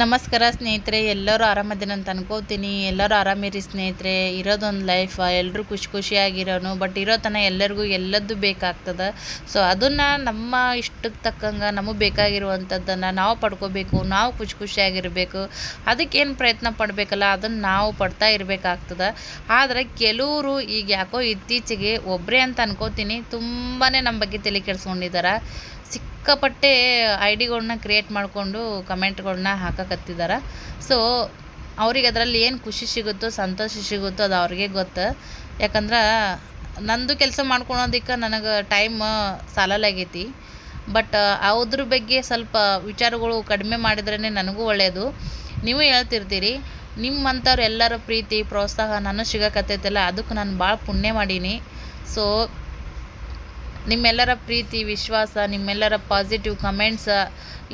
ನಮಸ್ಕಾರ ಸ್ನೇಹಿತರೆ, ಎಲ್ಲರೂ ಆರಾಮದಿನ ಅಂತ ಅನ್ಕೋತೀನಿ. ಎಲ್ಲರೂ ಆರಾಮಿರಿ ಸ್ನೇಹಿತರೆ. ಇರೋದೊಂದು ಲೈಫ್ ಎಲ್ಲರೂ ಖುಷಿ ಖುಷಿಯಾಗಿರೋನು. ಬಟ್ ಇರೋ ತನಕ ಎಲ್ಲರಿಗೂ ಎಲ್ಲದ್ದು ಬೇಕಾಗ್ತದೆ. ಸೊ ಅದನ್ನು ನಮ್ಮ ಇಷ್ಟಕ್ಕೆ ತಕ್ಕಂಗೆ ನಮಗೆ ಬೇಕಾಗಿರುವಂಥದ್ದನ್ನು ನಾವು ಪಡ್ಕೋಬೇಕು. ನಾವು ಖುಷಿ ಖುಷಿಯಾಗಿರಬೇಕು. ಅದಕ್ಕೇನು ಪ್ರಯತ್ನ ಪಡಬೇಕಲ್ಲ, ಅದನ್ನು ನಾವು ಪಡ್ತಾ ಇರಬೇಕಾಗ್ತದೆ. ಆದರೆ ಕೆಲವರು ಈಗ ಯಾಕೋ ಇತ್ತೀಚೆಗೆ ಒಬ್ಬರೇ ಅಂತ ಅನ್ಕೋತೀನಿ. ತುಂಬಾ ನಮ್ಮ ಬಗ್ಗೆ ತಲೆ ಕೆಡಿಸ್ಕೊಂಡಿದ್ದಾರೆ ಸಿಕ್ಕಾಪಟ್ಟೆ ಐ ಡಿಗಳ್ನ ಕ್ರಿಯೇಟ್ ಮಾಡಿಕೊಂಡು ಕಮೆಂಟ್ಗಳನ್ನ ಹಾಕಕತ್ತಿದ್ದಾರೆ ಸೊ ಅವ್ರಿಗೆ ಅದರಲ್ಲಿ ಏನು ಖುಷಿ ಸಿಗುತ್ತೋ, ಸಂತೋಷ ಸಿಗುತ್ತೋ ಅದು ಅವ್ರಿಗೆ ಗೊತ್ತು. ಯಾಕಂದ್ರೆ ನಂದು ಕೆಲಸ ಮಾಡ್ಕೊಳೋದಕ್ಕೆ ನನಗೆ ಟೈಮ್ ಸಾಲಲಾಗೈತಿ ಬಟ್ ಅದ್ರ ಬಗ್ಗೆ ಸ್ವಲ್ಪ ವಿಚಾರಗಳು ಕಡಿಮೆ ಮಾಡಿದ್ರೇ ನನಗೂ ಒಳ್ಳೆಯದು ನೀವು ಹೇಳ್ತಿರ್ತೀರಿ ನಿಮ್ಮಂಥವ್ರು ಎಲ್ಲರ ಪ್ರೀತಿ, ಪ್ರೋತ್ಸಾಹ ನನಗೆ ಸಿಗಕತ್ತೈತಲ್ಲ ಅದಕ್ಕೆ ನಾನು ಭಾಳ ಪುಣ್ಯ ಮಾಡೀನಿ. ಸೊ ನಿಮ್ಮೆಲ್ಲರ ಪ್ರೀತಿ, ವಿಶ್ವಾಸ, ನಿಮ್ಮೆಲ್ಲರ ಪಾಸಿಟಿವ್ ಕಮೆಂಟ್ಸ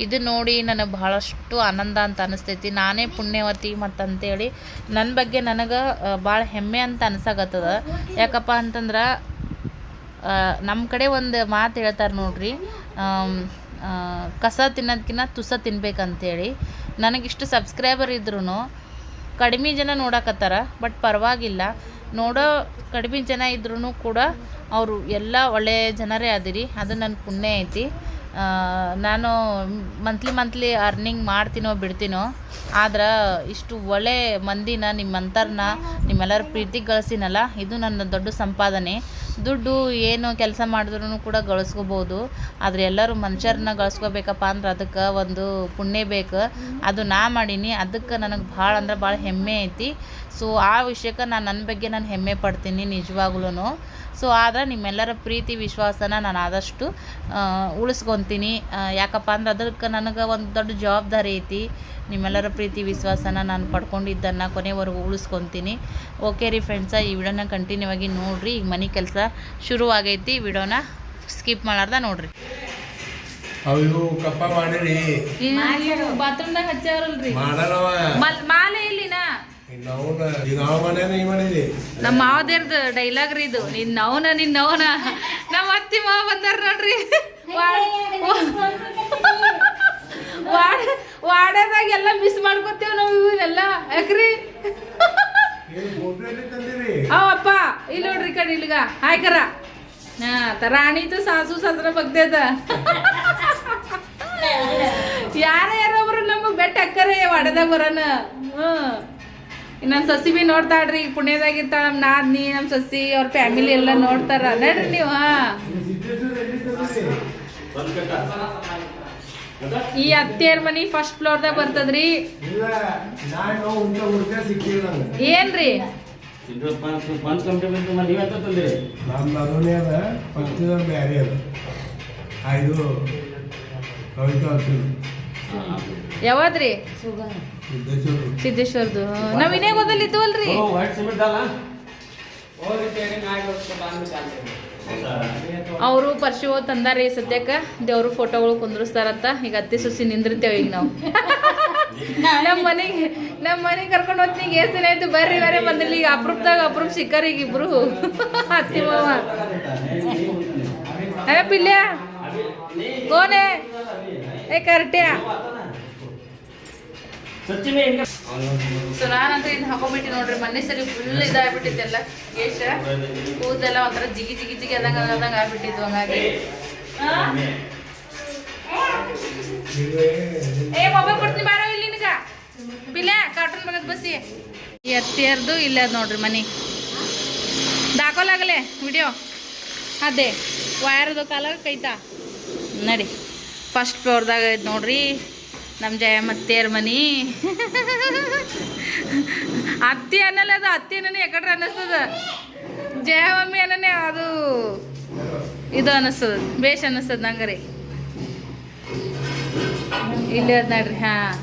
ಇದು ನೋಡಿ ನನಗೆ ಬಹಳಷ್ಟು ಆನಂದ ಅಂತ ಅನಿಸ್ತೈತಿ. ನಾನೇ ಪುಣ್ಯವತಿ ಮತ್ತು ಅಂತೇಳಿ ನನ್ನ ಬಗ್ಗೆ ನನಗೆ ಭಾಳ ಹೆಮ್ಮೆ ಅಂತ ಅನ್ಸಾಕತ್ತದ. ಯಾಕಪ್ಪ ಅಂತಂದ್ರೆ ನಮ್ಮ ಕಡೆ ಒಂದು ಮಾತು ಹೇಳ್ತಾರೆ ನೋಡ್ರಿ. ಕಸ ತಿನ್ನೋದಕ್ಕಿಂತ ತುಸ ತಿನ್ಬೇಕಂತೇಳಿ. ನನಗಿಷ್ಟು ಸಬ್ಸ್ಕ್ರೈಬರ್ ಇದ್ರೂ ಕಡಿಮೆ ಜನ ನೋಡಕತ್ತಾರ ಬಟ್ ಪರವಾಗಿಲ್ಲ. ನೋಡೋ ಕಡಿಮೆ ಜನ ಇದ್ರೂ ಕೂಡ ಅವರು ಎಲ್ಲ ಒಳ್ಳೆಯ ಜನರೇ ಅದಿರಿ ಅದು ನನ್ನ ಪುಣ್ಯ ಐತಿ. ನಾನು ಮಂತ್ಲಿ ಮಂತ್ಲಿ ಅರ್ನಿಂಗ್ ಮಾಡ್ತೀನೋ ಬಿಡ್ತೀನೋ, ಆದ್ರೆ ಇಷ್ಟು ಒಳ್ಳೆ ಮಂದಿನ ನಿಮ್ಮಂಥವ್ರನ್ನ ನಿಮ್ಮೆಲ್ಲರ ಪ್ರೀತಿ ಗಳಿಸಿನಲ್ಲ, ಇದು ನನ್ನ ದೊಡ್ಡ ಸಂಪಾದನೆ. ದುಡ್ಡು ಏನು ಕೆಲಸ ಮಾಡಿದ್ರೂ ಕೂಡ ಗಳಿಸ್ಕೋಬೋದು. ಆದರೆ ಎಲ್ಲರೂ ಮನುಷ್ಯರನ್ನ ಗಳಿಸ್ಕೋಬೇಕಪ್ಪ ಅಂದ್ರೆ ಅದಕ್ಕೆ ಒಂದು ಪುಣ್ಯ ಬೇಕು. ಅದು ನಾ ಮಾಡೀನಿ, ಅದಕ್ಕೆ ನನಗೆ ಭಾಳ ಅಂದ್ರೆ ಭಾಳ ಹೆಮ್ಮೆ ಐತಿ. ಸೊ ಆ ವಿಷಯಕ್ಕೆ ನಾನು ನನ್ನ ಬಗ್ಗೆ ನಾನು ಹೆಮ್ಮೆ ಪಡ್ತೀನಿ ನಿಜವಾಗ್ಲೂ ಸೊ ಆದ್ರೆ ನಿಮ್ಮೆಲ್ಲರ ಪ್ರೀತಿ, ವಿಶ್ವಾಸನ ನಾನು ಆದಷ್ಟು ಉಳಿಸ್ಕೊತೀನಿ. ಯಾಕಪ್ಪ ಅಂದ್ರೆ ಅದಕ್ಕೆ ನನಗೆ ಒಂದು ದೊಡ್ಡ ಜವಾಬ್ದಾರಿ ಐತಿ. ನಿಮ್ಮೆಲ್ಲರ ಪ್ರೀತಿ ವಿಶ್ವಾಸನ ನಾನು ಪಡ್ಕೊಂಡಿದ್ದನ್ನು ಕೊನೆವರೆಗೂ ಉಳಿಸ್ಕೊತೀನಿ ಓಕೆ ರೀ ಫ್ರೆಂಡ್ಸ ಈ ವಿಡಿಯೋನ ಕಂಟಿನ್ಯೂ ಆಗಿ ನೋಡಿರಿ ಈಗ ಮನೆ ಕೆಲಸ ಶುರುವಾಗೈತಿ ವಿಡಿಯೋನ ಸ್ಕಿಪ್ ಮಾಡಾರ್ದ ನೋಡ್ರಿ ಇವು ಕಪ್ಪ ಮಾಡಿರಿ ಬಾತ್ರೂಮ್ದಾಗ ಹಚ್ಚಾರಲ್ರಿ ಮಾಲೆ ಇಲ್ಲಿನಾ ನಮ್ಮ ಮಾವದೇರ್ದು ಡೈಲಾಗ್ ರೀ ಇದು ನಿನ್ನ ನವನ ನಿನ್ನ ನವನ ನಮ್ಮ ಅತ್ತಿ ಮಾವ ಬಂದಾರ ನೋಡ್ರಿ ವಾಡ ವಾಡದಾಗ ಎಲ್ಲ ಮಿಸ್ ಮಾಡ್ಕೊತೇವ್ ನಾವು ಇವನ್ನೆಲ್ಲ ಯಾಕ್ರಿ? ಅವಪ್ಪ ಇಲ್ಲಿ ನೋಡ್ರಿ ಕಡೆ ಇಲ್ಲಿಗ. ಹಾಯ್ಕರ ಹಾ ತ ರಾಣಿದು ಸಾಸು ಸದ್ರ ಬಗ್ದೇದ ಯಾರ ಯಾರೊಬ್ರು ನಮಗ್ ಬೆಟ್ಟ ಅಕ್ಕರೆ ವಾಡದಾಗ ಬರೋಣ ಹ್ಮ್ ಇನ್ನೊಂದ್ ಸಸಿ ಬಿ ನೋಡ್ತಾಳ್ರಿ ಪುಣ್ಯದಾಗ ಇರ್ತಾಳ ನಮ್ ನಾದ್ನಿ ನಮ್ ಸಸಿ ಅವ್ರ ಫ್ಯಾಮಿಲಿ ಎಲ್ಲ ನೋಡ್ತಾರ. ನೋಡ್ರಿ ನೀವು ಹಾ. ಈ ಅತ್ತೆಯರ್ ಮನಿ ಫಸ್ಟ್ ಫ್ಲೋರ್ದಾಗ ಬರ್ತದ್ರಿ? ಏನ್ರಿ? ಯಾವ್ರಿ ಯಾವದ್ರಿ? ಸಿದ್ದೇಶ್ವರ್ದು. ನಾವ್ ಇನ್ನೇ ಗೊತ್ತಲ್ಲಿ ಇದ್ವಲ್ರಿ ಅವರು ಪರ್ಶಿವ ತಂದಾರಿ ಸದ್ಯಕ್ಕ. ದೇವ್ರ ಫೋಟೋಗಳು ಕುಂದ್ರಸ್ತಾರಂತ ಈಗ ಅತ್ತಿ ಸುಸಿ ನಿಂದಿರ್ತೇವೆ ಈಗ ನಾವು. ನಮ್ಮ ಮನೆಗೆ ನಮ್ಮ ಮನೆಗೆ ಕರ್ಕೊಂಡು ಹೋಗ್ತೀನಿ ಈಗ ದಿನ ಆಯ್ತು? ಬರ್ರಿ ಬೇರೆ ಬಂದಿಲ್ಲ ಈಗ ಅಪ್ರೂಪ್ದಾಗ ಅಪ್ರೂಪ್ ಸಿಕ್ಕಾರ ಈಗ ಇಬ್ರು. ಅತ್ತಿ ಮಾವ. ಏ ಪಿಲ್ಯ ಕೋನೆ ಏ, ಕರ್ಟ್ಯಾ? ಸೊ ನಾನಂತೂ ಇದು ಹಾಕೊಂಡ್ಬಿಟ್ಟು ನೋಡ್ರಿ, ಮೊನ್ನೆ ಸರಿ ಫುಲ್ ಇದಾಗ್ಬಿಟ್ಟಿದ್ದೆಲ್ಲ ಕೇಶ ಕೂದಲೆಲ್ಲ ಒಂಥರ ಜಿಗಿ ಜಿಗಿ ಜಿಗಿ ಅದಂಗ ಅದಂಗ ಆಗ್ಬಿಟ್ಟಿದ್ವು ಹಂಗಾಗಿ? ಏ, ಮೊಬೈಲ್ ಕೊಡ್ತೀನಿ ಬಾರೋ ಇಲ್ಲಿ ನಿನಗ. ಬಿಲ್ಲೆ ಕಾರ್ಟೂನ್ ಬಗದ್ ಬಸ್ಸಿ. ಈ ಇಲ್ಲ ಅದ ನೋಡ್ರಿ ಮನಿ. ದಾಖಲಾಗಲೇ ವಿಡಿಯೋ ಅದೇ ವಯರ್ದು ಕಾಲಾಗ ಕೈತಾ. ನಡಿ. ಫಸ್ಟ್ ಫ್ಲೋರ್ದಾಗ ಐತೆ ನೋಡ್ರಿ. ನಮ್ಮ ಜಯಮ್ಮತ್ತಿಯರ್ ಮನಿ. ಅತ್ತಿ ಅನ್ನಲ್ಲ ಅದು ಅತ್ತಿ ಅನ್ನನೇ ಯಾಕಡ್ರೆ ಅನ್ನಿಸ್ತದ. ಜಯಮಮ್ಮಿ ಅನ್ನನೇ ಅದು ಇದು ಅನ್ನಿಸ್ತದ ಭೇಷ್ ಅನ್ನಿಸ್ತದ ನಂಗೆ ರೀ. ಇಲ್ಲೇ ಅದ ನೋಡ್ರಿ ಹಾಂ.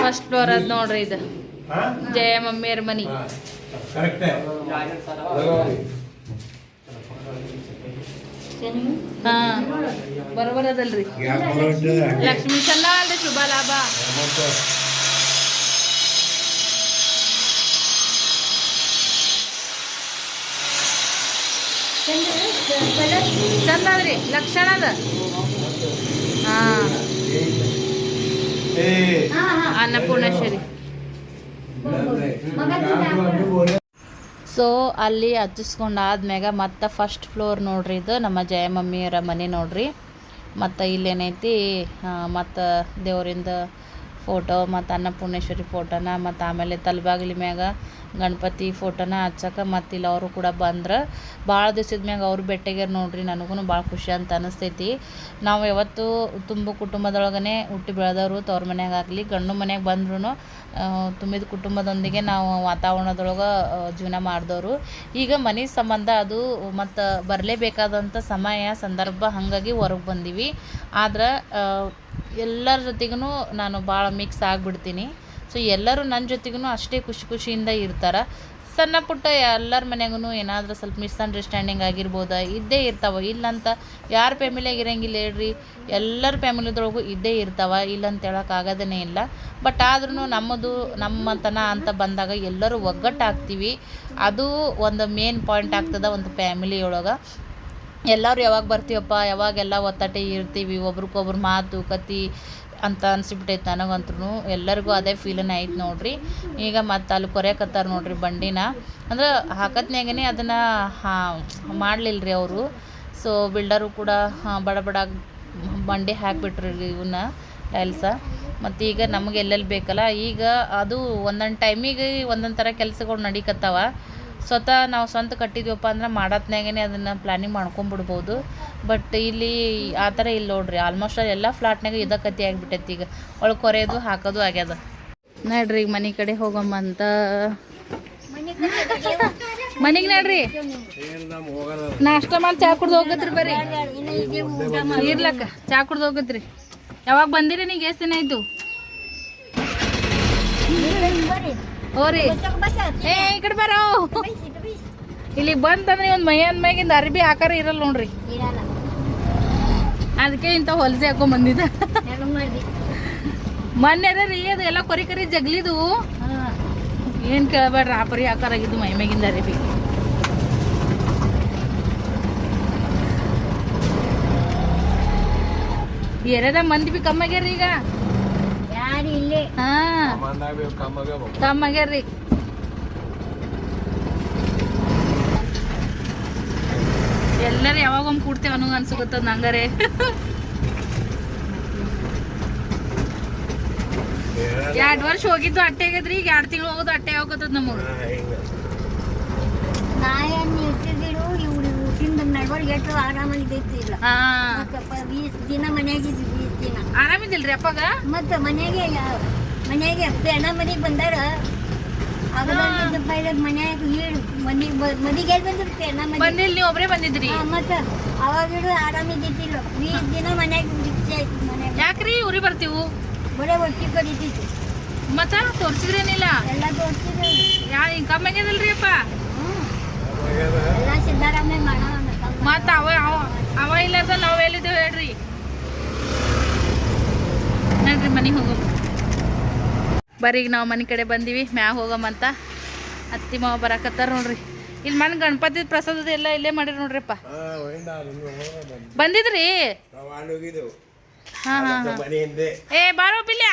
ಫಸ್ಟ್ ಫ್ಲೋರ್ ಅದ ನೋಡ್ರಿ ಇದು? ಜಯ ಮಮ್ಮಿಯರ ಮನಿ. ಹಾ, ಕರೆಕ್ಟೇ ಹಾ ಬರೋಬರ್ ಅದಲ್ರಿ ಯಾಕೆ ಬರೋಟ್ಟಿದೆ? ಲಕ್ಷ್ಮೀ ಚಂದ ಅಲ್ರಿ ಶುಭ ಲಾಭ ಮತ್ತೆ ಚಂದ ಅದ್ರಿ ಲಕ್ಷಣ ಅದ ಹಾಂ ಏ ಅನ್ನಪೂರ್ಣೇಶ್ವರಿ ಸೊ ಅಲ್ಲಿ ಹಚ್ಚಿಸ್ಕೊಂಡು ಆದ್ಮ್ಯಾಗ ಮತ್ತು ಫಸ್ಟ್ ಫ್ಲೋರ್ ನೋಡ್ರಿ ಇದು, ನಮ್ಮ ಜಯ ಮಮ್ಮಿಯರ ಮನೆ ನೋಡ್ರಿ. ಮತ್ತು ಇಲ್ಲೇನೈತಿ ಮತ್ತು ದೇವರಿಂದ ಫೋಟೋ ಮತ್ತು ಅನ್ನಪೂರ್ಣೇಶ್ವರಿ ಫೋಟೋನ ಮತ್ತು ಆಮೇಲೆ ತಲೆಬಾಗಿಲಿ ಮ್ಯಾಗ ಗಣಪತಿ ಫೋಟೋನ ಹಚ್ಚಕ್ಕೆ ಮತ್ತು ಇಲ್ಲಿ ಅವರು ಕೂಡ ಬಂದ್ರೆ. ಭಾಳ ದಿವ್ಸದ ಮ್ಯಾಗ ಅವ್ರು ಭೇಟಿಯಾಗ್ಯಾರ ನೋಡ್ರಿ ನನಗೂ ಭಾಳ ಖುಷಿ ಅಂತ ಅನಿಸ್ತೈತಿ. ನಾವು ಯಾವತ್ತೂ ತುಂಬ ಕುಟುಂಬದೊಳಗನೆ ಹುಟ್ಟಿ ಬೆಳೆದವರು ತವ್ರ ಮನ್ಯಾಗ ಆಗಲಿ, ಗಂಡು ಮನ್ಯಾಗ ಬಂದ್ರೂ ತುಂಬಿದ ಕುಟುಂಬದೊಂದಿಗೆ ನಾವು ವಾತಾವರಣದೊಳಗೆ ಜೀವನ ಮಾಡಿದವರು. ಈಗ ಮನೆ ಸಂಬಂಧ ಅದು ಮತ್ತು ಬರಲೇಬೇಕಾದಂಥ ಸಮಯ, ಸಂದರ್ಭ ಹಾಗಾಗಿ ಹೊರಗೆ ಬಂದೀವಿ. ಆದ್ರೆ ಎಲ್ಲರ ಜೊತೆಗೂ ನಾನು ಭಾಳ ಮಿಕ್ಸ್ ಆಗಿಬಿಡ್ತೀನಿ. ಸೊ ಎಲ್ಲರೂ ನನ್ನ ಜೊತೆಗೂ ಅಷ್ಟೇ ಖುಷಿ ಖುಷಿಯಿಂದ ಇರ್ತಾರೆ. ಸಣ್ಣ ಪುಟ್ಟ ಎಲ್ಲರ ಮನೆಗೂ ಏನಾದರೂ ಸ್ವಲ್ಪ ಮಿಸ್ಅಂಡರ್ಸ್ಟ್ಯಾಂಡಿಂಗ್ ಆಗಿರ್ಬೋದು, ಇದ್ದೇ ಇರ್ತಾವೆ. ಇಲ್ಲಂತ ಯಾರ ಫ್ಯಾಮಿಲಿಯಾಗ ಇರೋಂಗಿಲ್ಲ ಹೇಳ್ರಿ. ಎಲ್ಲರ ಫ್ಯಾಮಿಲಿದೊಳಗೂ ಇದ್ದೇ ಇರ್ತಾವೆ ಇಲ್ಲ ಅಂತ ಹೇಳಕ್ಕೆ ಆಗೋದೇ ಇಲ್ಲ. ಬಟ್ ಆದ್ರೂ ನಮ್ಮದು, ನಮ್ಮತನ ಅಂತ ಬಂದಾಗ ಎಲ್ಲರೂ ಒಗ್ಗಟ್ಟಾಗ್ತೀವಿ. ಅದು ಒಂದು ಮೇನ್ ಪಾಯಿಂಟ್ ಆಗ್ತದೆ ಒಂದು ಫ್ಯಾಮಿಲಿ ಒಳಗೆ ಎಲ್ಲರೂ ಯಾವಾಗ ಬರ್ತೀವಪ್ಪ ಯಾವಾಗೆಲ್ಲ ಒತ್ತಟೆ ಇರ್ತೀವಿ ಒಬ್ರಿಗೊಬ್ರು ಮಾತು ಕತಿ ಅಂತ ಅನ್ಸಿಬಿಟ್ಟೈತೆ ನನಗಂತೂ ಎಲ್ಲರಿಗೂ ಅದೇ ಫೀಲನ್ ಐತೆ ನೋಡಿರಿ. ಈಗ ಮತ್ತೆ ಅಲ್ಲಿ ಕೊರೆಯಕತ್ತಾರ ನೋಡಿರಿ ಬಂಡಿನ. ಅಂದ್ರೆ ಹಾಕತ್ನ್ಯಾಗನೆ ಅದನ್ನು ಮಾಡಲಿಲ್ಲ ರೀ ಅವರು. ಸೊ ಬಿಲ್ಡರು ಕೂಡ ಹಾ, ಬಡ ಬಡ ಬಂಡಿ ಹಾಕಿಬಿಟ್ರಿ ಇವನ್ನ ಟೈಲ್ಸ ಮತ್ತು ಈಗ ನಮಗೆ ಎಲ್ಲೆಲ್ಲಿ ಬೇಕಲ್ಲ ಈಗ ಅದು ಒಂದೊಂದು ಟೈಮಿಗೆ ಒಂದೊಂದು ಥರ ಕೆಲಸಗಳು ನಡೀಕತ್ತಾವ. ಸ್ವತಃ ನಾವು ಸ್ವಂತ ಕಟ್ಟಿದ್ವಪ್ಪ ಅಂದ್ರೆ ಮಾಡತ್ನಾಗೇನೆ ಅದನ್ನು ಪ್ಲಾನಿಂಗ್ ಮಾಡ್ಕೊಂಬಿಡ್ಬೋದು. ಬಟ್ ಇಲ್ಲಿ ಆ ಥರ ಇಲ್ಲ ನೋಡ್ರಿ ಆಲ್ಮೋಸ್ಟ್ ಎಲ್ಲ ಫ್ಲಾಟ್ನಾಗ ಇದ ಕತಿ ಆಗಿಬಿಟ್ಟೈತಿ ಈಗ. ಒಳಗೆ ಕೊರೆಯೋದು ಹಾಕೋದು ಆಗ್ಯದ. ನೋಡ್ರಿ ಈಗ ಮನೆ ಕಡೆ ಹೋಗಮ್ಮಂತ ಮನೆಗೆ ನೋಡ್ರಿ. ನಾಷ್ಟ ಮಾಡಿ ಚಾ ಕುಡ್ದು ಹೋಗತ್ರಿ ಬರ್ರಿ. ಇರ್ಲಕ್ಕ, ಚಾ ಕುಡ್ದು ಹೋಗತ್ರಿ. ಯಾವಾಗ ಬಂದಿರಿ ನೀಗ ಎಷ್ಟು ದಿನ ಆಯ್ತು ಹೋರಿ. ಏ ಈ ಕಡೆ ಬರೋ. ಇಲ್ಲಿ ಬಂತಂದ್ರೆ ಒಂದು ಮೈ ಮ್ಯಾಗಿಂದ ಅರಬಿ ಆಕಾರ ಇರಲ್ಲ ನೋಡ್ರಿ. ಅದಕ್ಕೆ ಇಂಥ ಹೊಲಸೆ ಹಾಕೊಂಡ್ ಬಂದಿದ್ದ. ಮೊನ್ನೆ ಅದ ರೀ ಅದು ಎಲ್ಲ ಕೊರಿ ಕರಿ ಜಗ್ಲಿದು. ಏನ್ ಕೇಳಬೇಡ್ರಿ ಆ ಪರಿ ಹಾಕಾರ ಆಗಿದ್ದು ಮೈ ಮ್ಯಾಗಿಂದ ಅರಬಿ. ಎರದ ಮಂದಿ ಬಿ ಕಮ್ಮಾಗ್ಯಾರ ಈಗ ಹಾ. ಕಮ್ಮಾಗ್ಯಾರ್ರಿ ಎಲ್ಲರೂ ಯಾವಾಗ ಒಮ್ಮೆ ಕೂಡ್ತೇವೆ ಅನ್ನೋ ಅನ್ಸುತ್ತದ ನಂಗಾರೆ. ಎರಡ್ ವರ್ಷ ಹೋಗಿದ್ದು ಅಟ್ಟೆ ಆಗೈತ್ರಿ ಈಗ ಎರಡ್ ತಿಂಗಳು ಹೋಗೋದು ಅಟ್ಟೆ ಹೋಗತ್ತದ ನಮಗ. ದಿನ ಮನ್ಯಾಗಿದ್ವಿ ಬೀಸ್ ದಿನ ಆರಾಮಿದ್ದಿಲ್ರಿ ಅಪ್ಪಾಗ? ಮತ್ತ ಮನೆಗೆ ಮನೆಗೆ ಅಣ್ಣ ಮನೆಗೆ ಬಂದಾರ. ಮನ್ಯಾಗ ಮನಿಗೆ ಮದಿಗೆ ಎಲ್ಲಿ ಬಂದ್ರು ಪೆಣ ಮನೆ ನೀವು ಒಬ್ರೇ ಬಂದಿದ್ರಿ? ಮತ್ತ ಅವಾಗ ಆರಾಮಿದ್ದಿತ್ತಿಲ್ಲ ಈ ದಿನ ಮನ್ಯಾಗ ಮನ್ಯಾಗ. ಯಾಕ್ರಿ ಉರಿ ಬರ್ತೀವು? ಬರೇ ಹೊಟ್ಟಿ ಕಡಿತಿತ್ತು ಮತ್ತ ತೋರ್ಸಿದ್ರೇನಿಲ್ಲ? ಎಲ್ಲ ತೋರಿಸಿದ್ರು ಯಾ ಕಮ್ಮಿ ಆಗ್ಯದಲ್ರಿ ಅಪ್ಪ? ಎಲ್ಲ ಸಿದ್ದರಾಮಯ್ಯ ಮಾಡೋಣ ಮತ್ತ ಅವ ಅವ ಅವ ಇಲ್ಲದ ನಾವ್ ಎಲ್ಲಿದ್ದೇವೆ ಹೇಳ್ರಿ? ಮನೆಗೆ ಹೋಗೋ ಬರೀಗ ನಾವು ಮನೆ ಕಡೆ ಬಂದೀವಿ ಮ್ಯಾಗ ಹೋಗಮ್ಮಂತ ಅತ್ತಿ ಮಾವ ಬರಾಕತ್ತಾರ ನೋಡ್ರಿ. ಇಲ್ಲಿ ಮನೆ ಗಣಪತಿ ಪ್ರಸಾದದ ಎಲ್ಲ ಇಲ್ಲೇ ಮಾಡಿರಿ ನೋಡ್ರಿಪ್ಪ. ಬಂದಿದ್ರಿ? ಹಾ ಹಾ ಏ ಬಾರೋ ಪಿಲ್ಯ.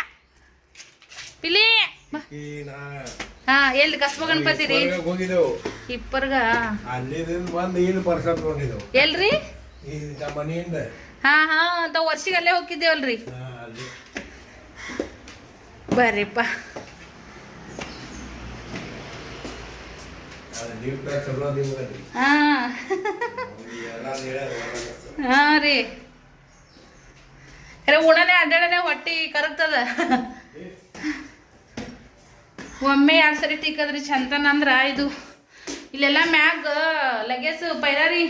ಪಿಲಿ. ಹಾ ಎಲ್ಲಿ ಕಸ್ಬ ಗಣಪತಿ ರೀ? ಇಪ್ಪರ್ಗ ಎಲ್ರಿ? ಹಾ ಹಾ ಅಂತ ವರ್ಷಿಗೆ ಅಲ್ಲೇ ಹೋಗಿದ್ದೇವಲ್ರಿ? ಬರ್ರಿಪ್ಪ. ಹಾಂ. ರೀ. ಅರೆ ಉಣನೆ ಅಡ್ಡಾಡನೆ ಹೊಟ್ಟಿ ಕರಗ್ತದ. ಒಮ್ಮೆ ಎರಡು ಸರಿ ಟೀಕದ್ರಿ ಚಂತನ ಅಂದ್ರ ಇದು ಇಲ್ಲೆಲ್ಲ ಮ್ಯಾಗ ಲಗೇಜ್ ಪೈರಾರಿ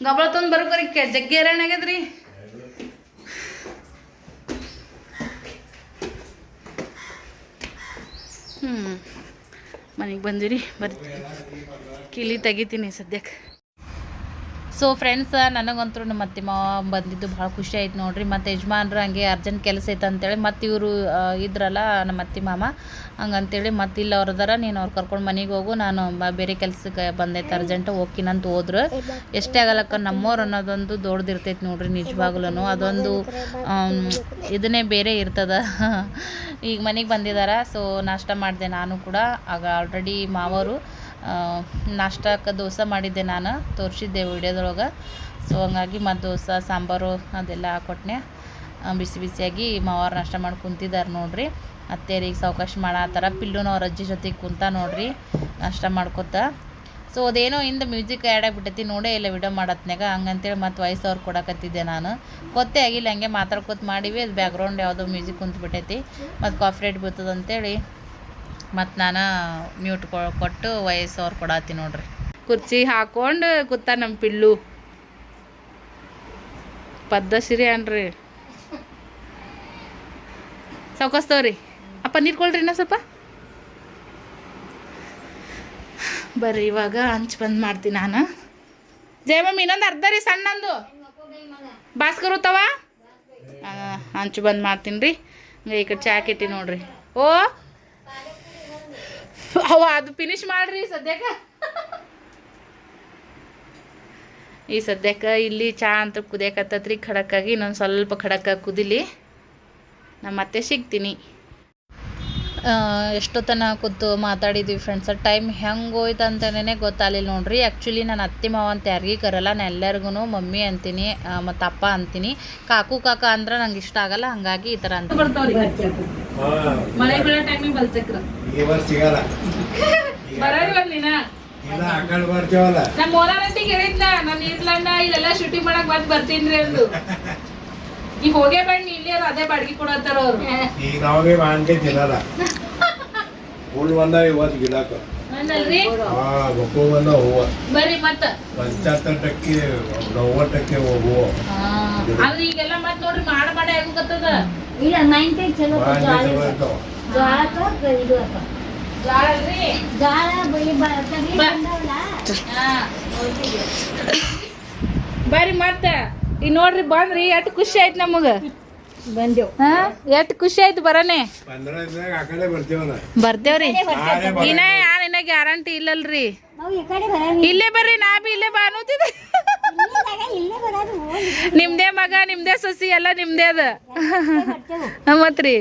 ಗಬಳ ತಂದು ಬರ್ಕೋರಿ ಜಗ್ಗಿ ಹೈರಾಣ ಹ್ಞೂ ಮನೆಗೆ ಬಂದಿರಿ ಬರ್ತೀನಿ. ಕಿಲಿ ತೆಗಿತೀನಿ ಸದ್ಯಕ್ಕೆ. ಸೊ ಫ್ರೆಂಡ್ಸ್ ನನಗಂತೂ ನಮ್ಮ ಅತ್ತೆ ಮಾವ ಬಂದಿದ್ದು ಭಾಳ ಖುಷಿ ಆಯ್ತು ನೋಡ್ರಿ. ಮತ್ತು ಯಜಮಾನ್ರು ಹಂಗೆ ಅರ್ಜೆಂಟ್ ಕೆಲಸ ಐತೆ ಅಂತೇಳಿ ಮತ್ತು ಇವರು ಇದ್ರಲ್ಲ ನಮ್ಮ ಅತ್ತೆ ಮಾಮ. ಹಂಗಂತೇಳಿ ಮತ್ತೆ ಇಲ್ಲ ಅವ್ರದಾರ ನೀನು ಅವ್ರು ಕರ್ಕೊಂಡು ಮನೆಗೆ ಹೋಗು. ನಾನು ಬೇರೆ ಕೆಲ್ಸಕ್ಕೆ ಬಂದೈತೆ ಅರ್ಜೆಂಟ್ ಹೋಗ್ತೀನಂತ ಹೋದ್ರು. ಎಷ್ಟೇ ಆಗಲಕ್ಕ ನಮ್ಮವ್ರು ಅನ್ನೋದೊಂದು ದೊಡ್ಡದಿರ್ತೈತೆ ನೋಡ್ರಿ ನಿಜವಾಗ್ಲೂ ಅದೊಂದು ಇದನ್ನೇ ಬೇರೆ ಇರ್ತದ. ಈಗ ಮನೆಗೆ ಬಂದಿದ್ದಾರೆ ಸೊ ನಾಷ್ಟ ಮಾಡಿದೆ ನಾನು ಕೂಡ. ಆಗ ಆಲ್ರೆಡಿ ಮಾವರು. ನಾಷ್ಟಕ್ಕೆ ದೋಸೆ ಮಾಡಿದ್ದೆ ನಾನು. ತೋರಿಸಿದ್ದೆ ವಿಡಿಯೋದೊಳಗೆ. ಸೊ ಹಂಗಾಗಿ ಮತ್ತು ದೋಸೆ, ಸಾಂಬಾರು ಅದೆಲ್ಲ ಹಾಕೊಟ್ನೆ. ಬಿಸಿ ಬಿಸಿಯಾಗಿ ಮಾವಾರು ನಾಷ್ಟ ಮಾಡಿ ಕುಂತಿದ್ದಾರೆ ನೋಡ್ರಿ. ಅತ್ತೇರಿಗೆ ಸಾವಕಾಶ ಮಾಡತ್ತಾರ ಪಿಲ್ಲುನ ಅವ್ರ ಅಜ್ಜಿ ಜೊತೆಗೆ ಕುಂತ ನೋಡ್ರಿ ನಾಷ್ಟ ಮಾಡ್ಕೊತ. ಸೊ ಅದೇನೋ ಹಿಂದೆ ಮ್ಯೂಸಿಕ್ ಆ್ಯಡ್ ಆಗಿಬಿಟ್ಟೈತಿ, ನೋಡೇ ಇಲ್ಲ ವಿಡಿಯೋ ಮಾಡತ್ನಾಗ ಹಂಗಂತೇಳಿ ಮತ್ತು ವಾಯ್ಸ್ ಅವ್ರು ಕೊಡಕತ್ತಿದ್ದೆ ನಾನು. ಗೊತ್ತೇ ಆಗಿಲ್ಲ, ಹಂಗೆ ಮಾತಾಡ್ಕೊತ ಮಾಡಿವಿ. ಅದು ಬ್ಯಾಕ್ಗ್ರೌಂಡ್ ಯಾವುದೋ ಮ್ಯೂಸಿಕ್ ಕುಂತ್ಬಿಟ್ಟೈತಿ. ಮತ್ತು ಕಾಫಿ ರೇಟ್ ಬೀಳ್ತದೆ ಅಂತೇಳಿ ಮತ್ತು ನಾನು ಮ್ಯೂಟ್ ಕೊಟ್ಟು ವಯಸ್ಸವ್ರು ಕೊಡತ್ತಿ ನೋಡ್ರಿ. ಕುರ್ಚಿ ಹಾಕೊಂಡು ಕೂತ ನಮ್ಮ ಪಿಲ್ಲು. ಪದ್ಧಸಿರಿ ಅನ್ರಿ. ಸೌಕಸ್ತವ್ರಿ ಅಪ್ಪ ನೀರು ಕೊಳ್ರಿ ಇನ್ನೂ ಸ್ವಲ್ಪ. ಬರ್ರಿ, ಇವಾಗ ಹಂಚ್ ಬಂದ್ ಮಾಡ್ತೀನಿ ನಾನು. ಜಯಮಮ್ಮಿ ಇನ್ನೊಂದು ಅರ್ಧ ರೀ ಸಣ್ಣಂದು. ಭಾಸ್ಕರ್ ತವ ಹಂಚು ಬಂದ್ ಮಾಡ್ತೀನಿ ರೀ. ಈ ಕಡೆ ಚಾಕಿಟ್ಟಿ ನೋಡ್ರಿ. ಓ! ಅವ ಅದು ಫಿನಿಶ್ ಮಾಡ್ರಿ ಸದ್ಯಕ್ಕೆ. ಈ ಸದ್ಯಕ್ಕೆ ಇಲ್ಲಿ ಚಾ ಅಂತ ಕುದಿಯಕತ್ತತ್ರಿ, ಖಡಕ್ಕಾಗಿ ಇನ್ನೊಂದು ಸ್ವಲ್ಪ ಖಡಕ್ಕಾಗಿ ಕುದಿಲಿ. ನಾನು ಮತ್ತೆ ಸಿಗ್ತೀನಿ. ಎಷ್ಟೊತ್ತನ ಕೂತು ಮಾತಾಡಿದ್ವಿ ಫ್ರೆಂಡ್ಸ್ ಟೈಮ್ ಹೆಂಗೆ ಹೋಯ್ತು ಅಂತಲೇ ಗೊತ್ತಾಗಲಿಲ್ಲ ನೋಡ್ರಿ. ಆ್ಯಕ್ಚುಲಿ ನಾನು ಅತ್ತೆ ಮಾವ ಅಂತ ಯಾರಿಗೂ ಕರಲ್ಲ, ನಾನು ಎಲ್ಲರಿಗೂ ಮಮ್ಮಿ ಅಂತೀನಿ ಮತ್ತು ಅಪ್ಪ ಅಂತೀನಿ. ಕಾಕು ಕಾಕ ಅಂದ್ರೆ ನಂಗೆ ಇಷ್ಟ ಆಗಲ್ಲ, ಹಂಗಾಗಿ ಈ ಥರ ಅಂತ. ಈ ವರ್ಷ ಸಿಗಲ್ಲ. ಬರೋದಿಲ್ಲ ಇಲ್ಲ ಬರ್ತೀವಲ್ಲ? ನಮ್ಮ ನಾನು ಇಲ್ಲೆಲ್ಲ ಶೂಟಿಂಗ್ ಮಾಡಕ್ ಬಂದು ಬರ್ತೀನಿ ಅಂದು. ಈಗ ಹೋಗೇ ಬಣ್ಣ ಇಲ್ಲೇ ಅದೇ ಬಾಡಿಗೆ ಕೊಡತ್ತಾರ ಅವ್ರು. ಈಗ ತಿನ್ನಲ್ಲ. ಬಂದಾವ ಇವತ್ತು ಗಿಡಕ್ಕೆ ಬಂದ ಹೂವ ಬರ್ರಿ ಮತ್ತ? ಟಕ್ಕೆ ಹೂವು ಆದ್ರೆ ಈಗೆಲ್ಲ ಮತ್ ನೋಡ್ರಿ ಮಾಡ ಮಾಡಿ ಆಗೋಕತ್ತದ ಇಲ್ಲ ಚಲೋ ಇದು ಅಕ್ಕ ಬಳಿ ಬರ್ರಿ ಮತ್ತ? ಈಗ ನೋಡ್ರಿ ಬಂದ್ರಿ ಎಷ್ಟು ಖುಷಿ ಆಯ್ತು ನಮಗ. ಬಂದೆವು. ಹಾ? ಎಷ್ಟ್ ಖುಷಿ ಆಯ್ತು ಬರನೆ ಬರ್ತೇವ್ರಿ? ಇನ್ನ ಯಾನ್ ಇನ್ನ ಗ್ಯಾರಂಟಿ ಇಲ್ಲಲ್ರಿ? ಇಲ್ಲೇ ಬರ್ರಿ ನಾ ಬಿ ಇಲ್ಲೇ ಬಾ ಅನ್ನೋತಿದ್ದೆ ನಿಮ್ದೇ ಮಗ ನಿಮ್ದೇ ಸೊಸಿ ಎಲ್ಲ ನಿಮ್ದೇ ಅದ. ಮತ್ರಿ?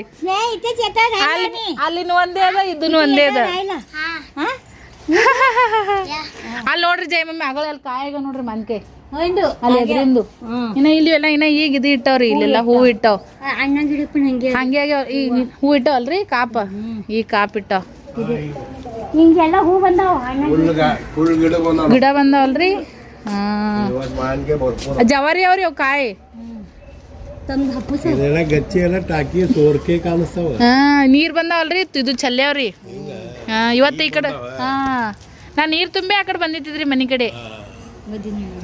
ಅಲ್ಲಿ ಅಲ್ಲಿನ ಒಂದೇ ಅದ ಇದನ್ನು ಒಂದೇ ಅದ. ಹಾ? ಅಲ್ಲಿ ನೋಡ್ರಿ ಜಯಮಮ್ಮಿ ಆಗಲ್ಲ ಅಲ್ಲಿ ಕಾಯಾಗ ನೋಡ್ರಿ ಮನ್ಕೆ. ಅಲ್ಲಿ ಎದ್ರಿಂದು ಇನ್ನ ಇಲ್ಲಿ ಎಲ್ಲ ಇನ್ನ ಈಗ ಇದು ಇಟ್ಟವ್ರಿ ಇಲ್ಲೆಲ್ಲ ಹೂ ಇಟ್ಟವ್. ಹಂಗೆ ಈ ಆಗ್ಯಾವ. ಈಗ ಹೂ ಇಟ್ಟವಲ್ರಿ ಕಾಪ. ಈ ಕಾಪ್ ಇಟ್ಟವ್. ಹಿಂಗೆಲ್ಲ ಹೂ ಬಂದಾವ ಗಿಡ ಬಂದಾವಲ್ರಿ? ಜವಾರಿ ಅವ್ರಿ ಅವ್ ಕಾಯಿ. ಗಚ್ಚಿ ಎಲ್ಲ ಟಾಕಿ ಸೋರ್ಕೆ ಕಾಣಿಸ್ತಾವ. ಹಾ ನೀರ್ ಬಂದಾವಲ್ರಿ ಇದು ಚಲ್ಯಾವ್ರಿ ಇವತ್ತು ಈ ಕಡೆ ಹಾ. ನಾನು ನೀರು ತುಂಬಿ ಆ ಕಡೆ ಬಂದಿದ್ದಿದ್ರಿ ಮನೆ ಕಡೆ.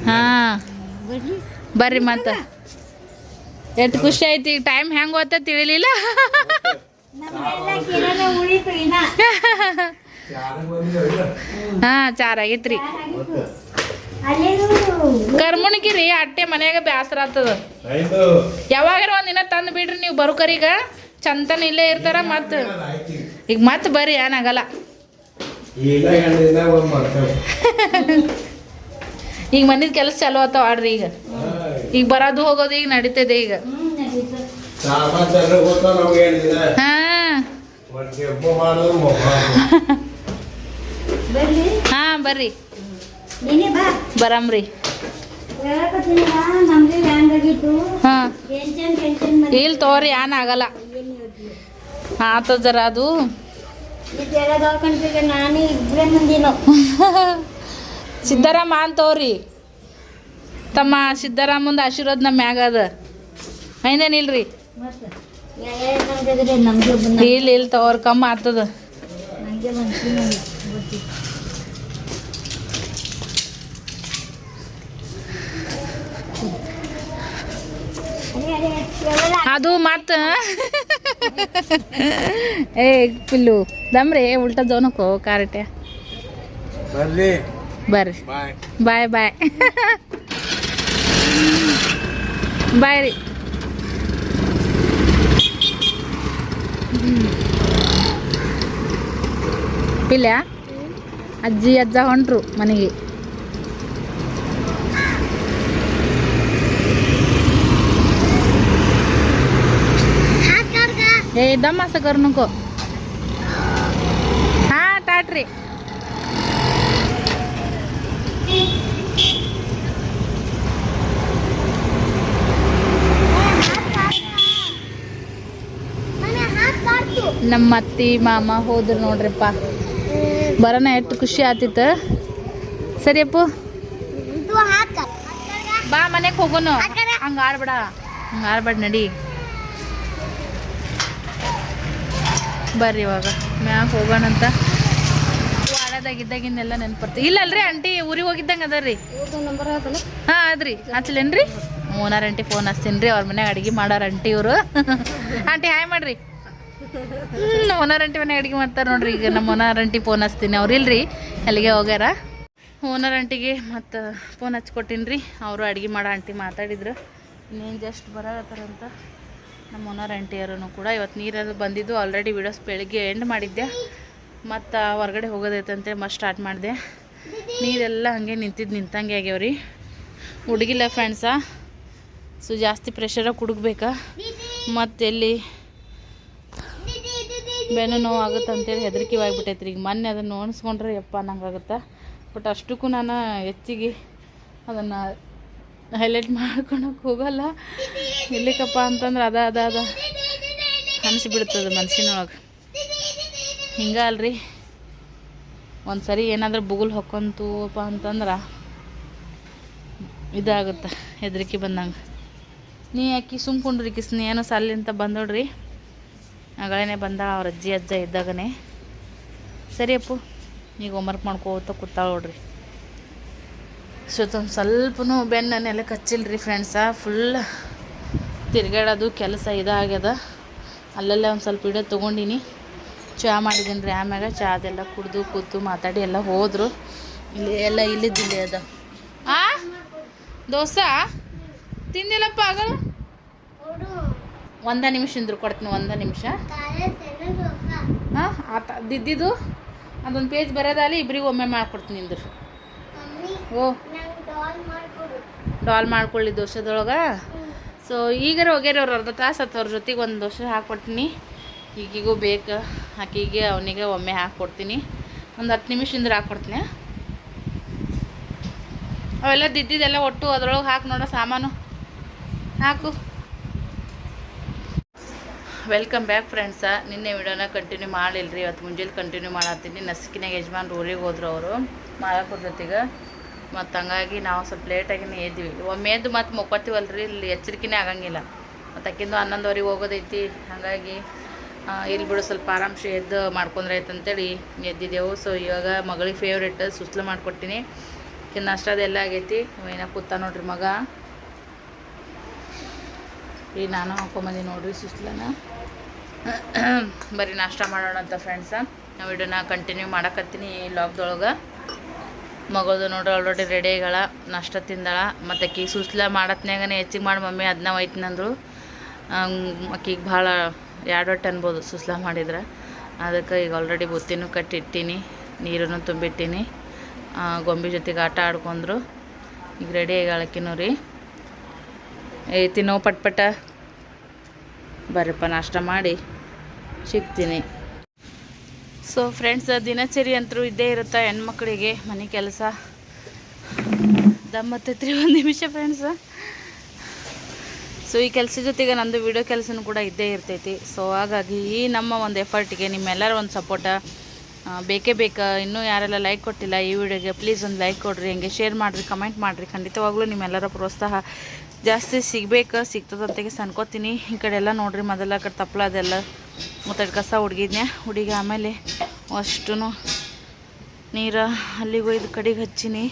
ಹಾಂ. ಬರ್ರಿ ಮತ್ತೆ. ಎಷ್ಟು ಖುಷಿ ಐತಿ ಈಗ ಟೈಮ್ ಹೆಂಗ್ ಹೋತ ತಿಳಿಲಿಲ್ಲ. ಹಾಂ ಕಿರಣ ಉಳಿತು ಇನ್ನ. ಹಾ ಚಾರ್ ಆಗೈತ್ರಿ. ಅಲ್ಲೇನು ಕರ್ಮುಣಿಕಿ ರೀ ಅಟ್ಟೆ ಮನ್ಯಾಗ ಬ್ಯಾಸರ ಆಗ್ತದ ಯಾವಾಗಾರ ಒಂದಿನ ತಂದು ಬಿಡ್ರಿ ನೀವು ಬರುಕರೀಗ. ಚಂತನ ಇಲ್ಲೇ ಇರ್ತಾರ ಮತ್ತ. ಈಗ ಮತ್ತೆ ಬರ್ರಿ ಏನಾಗಲ್ಲ ಈಗ ಮನೇದ ಕೆಲಸ ಚಾಲು ಆತಾವ ಆಡ್ರಿ ಈಗ. ಈಗ ಬರೋದು ಹೋಗೋದು ಈಗ ನಡೀತದೆ ಈಗ. ಹಾ. ಬರ್ರಿ. ಹಾ ಬರ್ರಿ. ನೀನೇ ಬಾ. ಬರಮ್ರಿ. ಇಲ್ಲಿ ತೋರಿ ಏನಾಗಲ್ಲ ಜರ ಅದು. ಸಿದ್ದರಾಮ ಅಂತವ್ರಿ. ತಮ್ಮ ಸಿದ್ದರಾಮಂದ ಆಶೀರ್ವಾದ ನಮ್ಮ ಮ್ಯಾಗ ಅದ. ಐದೇನಿಲ್ರಿ ಇಲ್ಲ ಇಲ್ಲಿ ತಗೋರ್ ಕಮ್ಮ ಆಗ್ತದ ಅದು ಮತ್ತ ಏ ಪಿಲ್ಲು ದಮ್ರಿ ಉಲ್ಟಾ ಜೋನಕ್ಕೋ ಕಾರಟೆ ಬರ್ಲಿ. ಬರ್ರಿ. ಬಾಯ್ ಬಾಯ್ ಬಾಯ್ ಬಾಯ್ ರೀ. ಪಿಲ್ಯ ಅಜ್ಜಿ ಅಜ್ಜ ಹೊಂಟ್ರು ಮನೆಗೆ. ದಮ್ಮ ಸಕರ್ ನುಕೋ ಹಾ ಟಾಟ್ರಿ ನಮ್ಮ ಅತ್ತಿ ಮಾಮ ಹೋದ್ರು ನೋಡ್ರಿಪ್ಪ. ಬರೋಣ ಎಷ್ಟು ಖುಷಿ ಆತಿತ್ತು ಸರಿ ಅಪ್ಪು. ಬಾ ಮನೆಗೆ ಹೋಗೋನು. ಹಂಗೆ ಆಡ್ಬೇಡ, ಹಂಗ ಆಡ್ಬೇಡ ನಡಿ. ಬರ್ರಿ ಇವಾಗ. ಮ್ಯಾಗ ಹೋಗೋಣಂತ ವಾಡದಾಗಿದ್ದಾಗಿನ್ನೆಲ್ಲ ನೆನ್ಪರ್ತಿ. ಇಲ್ಲ ಅಲ್ರಿ ಆಂಟಿ ಊರಿಗೆ ಹೋಗಿದ್ದಂಗೆ ಅದಾರ್ರಿ. ಹಾಂ ಅದ್ರಿ ಹಚ್ಲೇನ್ರಿ ಓನರ್ ಆಂಟಿ ಫೋನ್ ಹಚ್ತೀನಿ ರೀ ಅವ್ರ ಮನ್ಯಾಗ ಅಡುಗೆ ಮಾಡಾರ ಆಂಟಿ ಇವರು. ಆಂಟಿ ಹಾಯ್ ಮಾಡ್ರಿ. ಹ್ಞೂ ಓನರ್ ಆಂಟಿ ಮನೆ ಅಡುಗೆ ಮಾಡ್ತಾರೆ ನೋಡ್ರಿ. ಈಗ ನಮ್ಮ ಓನರ್ ಆಂಟಿ ಫೋನ್ ಹಚ್ತೀನಿ. ಅವ್ರು ಇಲ್ರಿ? ಅಲ್ಲಿಗೆ ಹೋಗ್ಯಾರ? ಓನರ್ ಆಂಟಿಗೆ ಮತ್ತು ಫೋನ್ ಹಚ್ಕೊಟ್ಟಿನಿ ರೀ ಅವರು ಅಡುಗೆ ಮಾಡೋ ಆಂಟಿ ಮಾತಾಡಿದ್ರು. ಇನ್ನೇನು ಜಸ್ಟ್ ಬರತ್ತಾರಂತ ನಮ್ಮ ಓನರ್ ಆಂಟಿಯರೂ ಕೂಡ ಇವತ್ತು ನೀರೆಲ್ಲ ಬಂದಿದ್ದು ಆಲ್ರೆಡಿ ವಿಡಿಯೋಸ್ ಬೆಳಿಗ್ಗೆ ಎಂಡ್ ಮಾಡಿದ್ದೆ. ಮತ್ತು ಹೊರಗಡೆ ಹೋಗೋದೈತೆ ಅಂತೇಳಿ ಮತ್ತೆ ಸ್ಟಾರ್ಟ್ ಮಾಡಿದೆ. ನೀರೆಲ್ಲ ಹಾಗೆ ನಿಂತಿದ್ದು ನಿಂತಂಗೆ ಆಗ್ಯಾವ್ರಿ. ಹುಡುಗಿಲ್ಲ ಫ್ರೆಂಡ್ಸಾ ಸೊ ಜಾಸ್ತಿ ಪ್ರೆಷರಾಗಿ ಕುಡುಗ್ಬೇಕಾ. ಮತ್ತು ಎಲ್ಲಿ ಬೆನ್ನು ನೋವು ಆಗುತ್ತೆ ಅಂತೇಳಿ ಹೆದರಿಕೆ ಆಗ್ಬಿಟ್ಟೈತ್ರಿ. ಈಗ ಮೊನ್ನೆ ಅದನ್ನು ಒಣಸ್ಕೊಂಡ್ರೆ ಯಪ್ಪ ಅನ್ನಂಗಾಗುತ್ತೆ ಬಟ್ ಅಷ್ಟಕ್ಕೂ ನಾನು ಹೆಚ್ಚಿಗೆ ಅದನ್ನು ಹೈಲೈಟ್ ಮಾಡ್ಕೊಳಕ್ಕೆ ಹೋಗಲ್ಲ. ಎಲ್ಲಿಕಪ್ಪ ಅಂತಂದ್ರೆ ಅದ ಅದ ಅದ. ಅನಿಸ್ಬಿಡ್ತದೆ ಮನ್ಸಿನೊಳಗೆ ಹಿಂಗ ಅಲ್ರಿ. ಒಂದು ಸರಿ ಏನಾದರೂ ಬುಗುಲ್ ಹೊಕ್ಕೊಂತೂಪ್ಪ ಅಂತಂದ್ರೆ ಇದಾಗುತ್ತೆ ಹೆದರಿಕೆ ಬಂದಂಗೆ. ನೀ ಯಾಕೆ ಸುಮ್ಕೊಂಡ್ರಿ ಕಿಸ್ನಿ ಏನೋ ಸಾಲಿಂತ ಬಂದೋಡ್ರಿ. ಆಗಳೇ ಬಂದ ಅವ್ರ ಅಜ್ಜಿ ಅಜ್ಜ ಇದ್ದಾಗನೇ. ಸರಿ ಅಪ್ಪು, ಈಗ ಹೋಮ್ವರ್ಕ್ ಮಾಡ್ಕೋತ ಕೂತಾಳೋಡ್ರಿ ನೋಡ್ರಿ. ಒಂದು ಸ್ವಲ್ಪನೂ ಬೆನ್ನ ನೆಲ ಕಚ್ಚಿಲ್ರಿ ಫ್ರೆಂಡ್ಸ ಫುಲ್ ತಿರ್ಗಾಡೋದು ಕೆಲಸ ಇದಾಗ್ಯದ. ಅಲ್ಲಲ್ಲೇ ಒಂದು ಸ್ವಲ್ಪ ಇಡೋ ತೊಗೊಂಡಿನಿ. ಚಹಾ ಮಾಡಿದ್ದೀನಿ ರೀ ಆಮ್ಯಾಗ. ಚಹಾದೆಲ್ಲ ಕುಡಿದು ಕೂತು ಮಾತಾಡಿ ಎಲ್ಲ ಹೋದರು. ಇಲ್ಲಿ ಎಲ್ಲ ಇಲ್ಲಿದ್ದಿಲ್ಲೇ ಅದ. ಆ? ದೋಸೆ? ತಿಂದಿಲ್ಲಪ್ಪ ಆಗಲ್ಲ? ಒಂದ ನಿಮಿಷ ಇಂದ್ರು ಕೊಡ್ತೀನಿ ಒಂದ ನಿಮಿಷ. ಹಾಂ ಆತ ದಿದ್ದಿದ್ದು ಅದೊಂದು ಪೇಜ್ ಬರೋದಲ್ಲಿ ಇಬ್ರಿಗೆ ಒಮ್ಮೆ ಮಾಡ್ಕೊಡ್ತೀನಿ ಇಂದ್ರು ಓ. ಡಾಲ್ ಮಾಡ್ಕೊಳ್ಳಿ ದೋಸೆದೊಳಗೆ. ಸೊ ಈಗಾರ ಹೋಗ್ಯಾರ ಅವ್ರು ಅರ್ಧ ತಾಸು ಹತ್ತು ಅವ್ರ ಜೊತೆಗೆ ಒಂದು ದೋಸೆ ಹಾಕ್ಕೊಡ್ತೀನಿ ಈಗಿಗೂ ಬೇಕು. ಆಕಿಗೆ ಅವನಿಗೆ ಒಮ್ಮೆ ಹಾಕ್ಕೊಡ್ತೀನಿ ಒಂದು ಹತ್ತು ನಿಮಿಷ ಇಂದ್ರೆ ಹಾಕ್ಕೊಡ್ತೀನಿ ಅವೆಲ್ಲ ದಿದ್ದಿದ್ದೆಲ್ಲ ಒಟ್ಟು ಅದ್ರೊಳಗೆ ಹಾಕಿ ನೋಡೋ ಸಾಮಾನು. ಹಾಕು. ವೆಲ್ಕಮ್ ಬ್ಯಾಕ್ ಫ್ರೆಂಡ್ಸ ನಿನ್ನೆ ವಿಡಿಯೋನ ಕಂಟಿನ್ಯೂ ಮಾಡಿಲ್ರಿ ಇವತ್ತು ಮುಂಜಾನೆ ಕಂಟಿನ್ಯೂ ಮಾಡತ್ತೀನಿ. ನಸಿಕಿನಾಗ ಯಜಮಾನ್ರು ಊರಿಗೆ ಹೋದ್ರು ಅವರು. ಮಾಲಕರ ಜೊತೆಗೆ. ಮತ್ತು ಹಂಗಾಗಿ ನಾವು ಸ್ವಲ್ಪ ಲೇಟಾಗಿನೇ ಎದ್ವಿ. ಒಮ್ಮೆ ಎದ್ದು ಮತ್ತು ಮುಕ್ಕೋತೀವಲ್ರಿ ಇಲ್ಲಿ ಎಚ್ಚರಿಕೆನೇ ಆಗಂಗಿಲ್ಲ. ಮತ್ತು ಅಕ್ಕಿಂದು ಹನ್ನೊಂದುವರೆಗೆ ಹೋಗೋದೈತಿ. ಹಾಗಾಗಿ ಇಲ್ಲಿ ಬಿಡು ಸ್ವಲ್ಪ ಆರಾಮ್ಸೆ ಎದ್ದು ಮಾಡ್ಕೊಂಡ್ರೆ ಆಯ್ತು ಅಂತೇಳಿ ಎದ್ದಿದ್ದೆವು. ಸೊ ಇವಾಗ ಮಗಳಿಗೆ ಫೇವ್ರೇಟ್ ಸುಸ್ಲು ಮಾಡಿಕೊಟ್ಟಿನಿ. ನಾಷ್ಟ ಅದೆಲ್ಲ ಆಗೈತಿ. ಏನ ಕೂತ ನೋಡ್ರಿ ಮಗ. ಈಗ ನಾನು ಹಾಕೊಂಬಂದಿ ನೋಡ್ರಿ ಸುಸ್ಲನ. ಬರೀ ನಾಷ್ಟ ಮಾಡೋಣ ಅಂತ ಫ್ರೆಂಡ್ಸ ನಾವು ವಿಡಿಯೋನ ಕಂಟಿನ್ಯೂ ಮಾಡಕತ್ತೀನಿ ಈ ಲಾಗ್ದೊಳಗೆ ಮಗಳದು ನೋಡ್ರಿ ಆಲ್ರೆಡಿ ರೆಡಿ ಆಗಳ, ನಾಷ್ಟ ತಿಂದಾಳ. ಮತ್ತು ಆಕಿಗೆ ಸುಸ್ಲ ಮಾಡತ್ನ್ಯಾಗನೇ ಹೆಚ್ಚಿಗೆ ಮಾಡಿ ಮಮ್ಮಿ ಅದನ್ನ ಒಯ್ತೀನಂದ್ರು ಆಕಿಗೆ ಭಾಳ ಎರಡು ಹೊಟ್ಟೆ ಅನ್ಬೋದು ಸುಸ್ಲ ಮಾಡಿದ್ರೆ. ಅದಕ್ಕೆ ಈಗ ಆಲ್ರೆಡಿ ಬುತ್ತಿನೂ ಕಟ್ಟಿಟ್ಟಿನಿ ನೀರನ್ನು ತುಂಬಿಟ್ಟಿನಿ. ಗೊಂಬೆ ಜೊತೆಗೆ ಆಟ ಆಡ್ಕೊಂಡ್ರು ಈಗ ರೆಡಿ ಆಗ್ಯಾಳಕ್ಕಿನೂ ರೀ. ಐತಿ ನೋವು ಪಟ್ಪಟ. ಬರ್ರಪ್ಪ, ನಾಷ್ಟ ಮಾಡಿ, ಸಿಗ್ತೀನಿ. ಸೊ ಫ್ರೆಂಡ್ಸ್ ದಿನಚರಿ ಅಂತರೂ ಇದ್ದೇ ಇರುತ್ತೆ ಹೆಣ್ಮಕ್ಳಿಗೆ ಮನೆ ಕೆಲಸ. ದಮ್ಮತ್ತೈತ್ರಿ ಒಂದು ನಿಮಿಷ ಫ್ರೆಂಡ್ಸ್ ಸೊ ಈ ಕೆಲಸ ಜೊತೆಗೆ ನಂದು ವಿಡಿಯೋ ಕೆಲಸನೂ ಕೂಡ ಇದ್ದೇ ಇರ್ತೈತಿ. ಸೊ ಹಾಗಾಗಿ ಈ ನಮ್ಮ ಒಂದು ಎಫರ್ಟಿಗೆ ನಿಮ್ಮೆಲ್ಲರ ಒಂದು ಸಪೋರ್ಟ ಬೇಕೇ ಬೇಕಾ. ಇನ್ನೂ ಯಾರೆಲ್ಲ ಲೈಕ್ ಕೊಟ್ಟಿಲ್ಲ ಈ ವಿಡಿಯೋಗೆ ಪ್ಲೀಸ್ ಒಂದು ಲೈಕ್ ಕೊಡಿರಿ, ಹಂಗೆ ಶೇರ್ ಮಾಡಿರಿ ಕಮೆಂಟ್ ಮಾಡಿರಿ. ಖಂಡಿತವಾಗ್ಲೂ ನಿಮ್ಮೆಲ್ಲರ ಪ್ರೋತ್ಸಾಹ ಜಾಸ್ತಿ ಸಿಗ್ಬೇಕು ಸಿಗ್ತದಂತೆಗೆ ಅನ್ಕೋತೀನಿ ಈ ಕಡೆ ಎಲ್ಲ ನೋಡ್ರಿ, ಮೊದಲ ಕಡೆ ತಪ್ಪಲ ಅದೆಲ್ಲ ಮತ್ತೆ ಕಸ ಹುಡುಗಿದ್ನೆ. ಹುಡುಗಿ ಆಮೇಲೆ ಅಷ್ಟು ನೀರು ಅಲ್ಲಿಗೆ ಒಯ್ದು ಕಡೆಗೆ ಹಚ್ಚಿನಿ.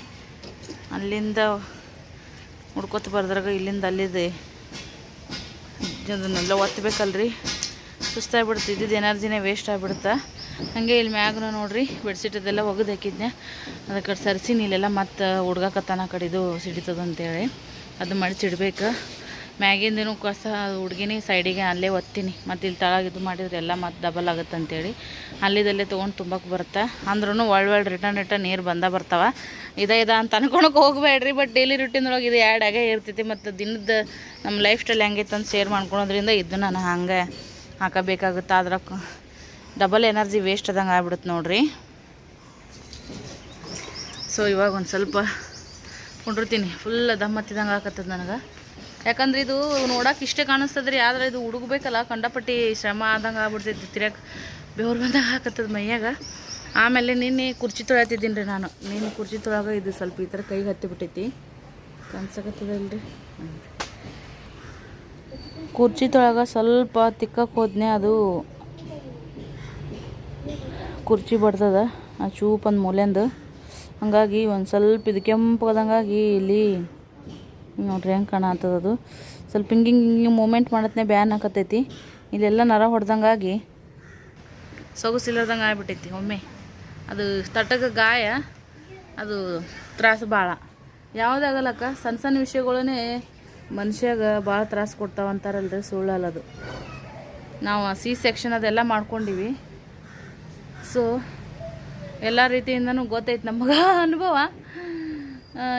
ಅಲ್ಲಿಂದ ಹುಡ್ಕೊತ ಬರ್ದ್ರಾಗ ಇಲ್ಲಿಂದ ಅಲ್ಲಿದೆ. ಅದನ್ನೆಲ್ಲ ಒತ್ತಬೇಕಲ್ರಿ ಸುಸ್ತಾಗ್ಬಿಡುತ್ತೆ ಇದ್ದಿದ್ದು ಎನರ್ಜಿನೇ ವೇಸ್ಟ್ ಆಗಿಬಿಡುತ್ತೆ ಹಾಗೆ ಇಲ್ಲಿ ಮ್ಯಾಗ್ನು ನೋಡ್ರಿ, ಬೆಡ್ಶೀಟ್ ಅದೆಲ್ಲ ಒಗೆದು ಹಾಕಿದ್ನೆ. ಅದಕ್ಕೆ ಸರಿಸಿ ನೀಲೆಲ್ಲ ಮತ್ತೆ ಹುಡ್ಗಾಕತ್ತಾನ ಕಡಿದು ಸಿಡಿತದ ಅಂತೇಳಿ ಅದು ಮಡಚಿಡ್ಬೇಕು. ಮ್ಯಾಗಿಂದಿನೂ ಕಸ ಹುಡ್ಗಿನಿ ಸೈಡಿಗೆ ಅಲ್ಲೇ ಒತ್ತೀನಿ. ಮತ್ತು ಇಲ್ಲಿ ತಳಗ ಇದು ಮಾಡಿದ್ರೆ ಎಲ್ಲ ಮತ್ತು ಡಬಲ್ ಆಗುತ್ತೆ ಅಂತೇಳಿ ಅಲ್ಲಿದಲ್ಲೇ ತೊಗೊಂಡು ತುಂಬಕ್ಕೆ ಬರುತ್ತೆ? ಅಂದ್ರೂ ಒಳ್ಳೆ ಒಳ್ಳೆ ರಿಟರ್ನ್ ರಿಟರ್ನ್ ನೀರು ಬಂದ ಬರ್ತಾವೆ. ಇದೇ ಇದ ಅಂತ ಅನ್ಕೊಳಕ್ಕೆ ಹೋಗಬೇಡ್ರಿ ಬಟ್ ಡೈಲಿ ರುಟೀನೊಳಗೆ ಇದು ಆ್ಯಡ್ ಆಗೇ ಇರ್ತೈತಿ. ಮತ್ತು ದಿನದ ನಮ್ಮ ಲೈಫ್ ಸ್ಟೈಲ್ ಹೆಂಗೈತೆ ಅಂತ ಶೇರ್ ಮಾಡ್ಕೊಳೋದ್ರಿಂದ ಇದು ನಾನು ಹಂಗೆ ಹಾಕಬೇಕಾಗುತ್ತೆ. ಅದ್ರ ಡಬಲ್ ಎನರ್ಜಿ ವೇಸ್ಟ್ ಆದಂಗೆ ಆಗ್ಬಿಡುತ್ತೆ ನೋಡ್ರಿ. ಸೊ ಇವಾಗ ಒಂದು ಸ್ವಲ್ಪ ಕುಂಡಿರ್ತೀನಿ ಫುಲ್ ದಮ್ ಹತ್ತಿದಂಗೆ ಆಕತ್ತದ ನನಗೆ. ಯಾಕಂದ್ರೆ ಇದು ನೋಡಕ್ಕೆ ಇಷ್ಟೇ ಕಾಣಿಸ್ತದ್ರಿ, ಆದ್ರೆ ಇದು ಹುಡುಗಬೇಕಲ್ಲ, ಕಂಡಪಟ್ಟಿ ಶ್ರಮ ಆದಂಗೆ ಆಗ್ಬಿಡ್ತೈತಿ ತಿರ್ಯಾಕ ಬೆವ್ರು ಬಂದಾಗ ಹಾಕತ್ತದ ಮೈಯಾಗ. ಆಮೇಲೆ ನಿನ್ನೆ ಕುರ್ಚಿ ತೊಳತಿದ್ದೀನಿ ರೀ ನಾನು. ನಿನ್ನೆ ಕುರ್ಚಿ ತೊಳಗ ಇದು ಸ್ವಲ್ಪ ಈ ಥರ ಕೈಗೆ ಹತ್ತಿಬಿಟ್ಟೈತಿ. ಕನ್ಸಕತ್ತದಲ್ರಿ ಕುರ್ಚಿ ತೊಳಗ ಸ್ವಲ್ಪ ತಿಕ್ಕಕ್ಕೆ ಹೋದ್ನೆ ಅದು ಕುರ್ಚಿ ಬಡ್ದದ. ಆ ಚೂಪ್ ಒಂದು ಮೂಲೆಂದು. ಹಂಗಾಗಿ ಒಂದು ಸ್ವಲ್ಪ ಇದು ಕೆಂಪದಂಗಾಗಿ ಇಲ್ಲಿ. ನೋಡ್ರಿ ಹೆಂಗೆ ಕಾಣತ್ತದದು ಸ್ವಲ್ಪ ಹಿಂಗೆ ಹಿಂಗೆ ಮೂಮೆಂಟ್ ಮಾಡತ್ನೆ ಬ್ಯಾನ್ ಹಾಕತೈತಿ ಇಲ್ಲೆಲ್ಲ ನರ ಹೊಡೆದಂಗಾಗಿ ಸೊಗಸಿಲ್ಲದಂಗೆ ಆಗ್ಬಿಟ್ಟೈತಿ ಒಮ್ಮೆ. ಅದು ತಟಕ ಗಾಯ, ಅದು ತ್ರಾಸು ಭಾಳ ಯಾವುದಾಗಲ್ಲಕ್ಕ ಸಣ್ಣ ಸಣ್ಣ ವಿಷಯಗಳೇ ಮನುಷ್ಯಾಗ ಭಾಳ ತ್ರಾಸು ಕೊಡ್ತಾವಂತಾರಲ್ರಿ ಸುಳ್ಳಲ್ಲದು ನಾವು ಸಿ ಸೆಕ್ಷನ್ ಅದೆಲ್ಲ ಮಾಡ್ಕೊಂಡಿವಿ. ಸೊ ಎಲ್ಲ ರೀತಿಯಿಂದನೂ ಗೊತ್ತೈತೆ ನಮಗೆ ಅನುಭವ.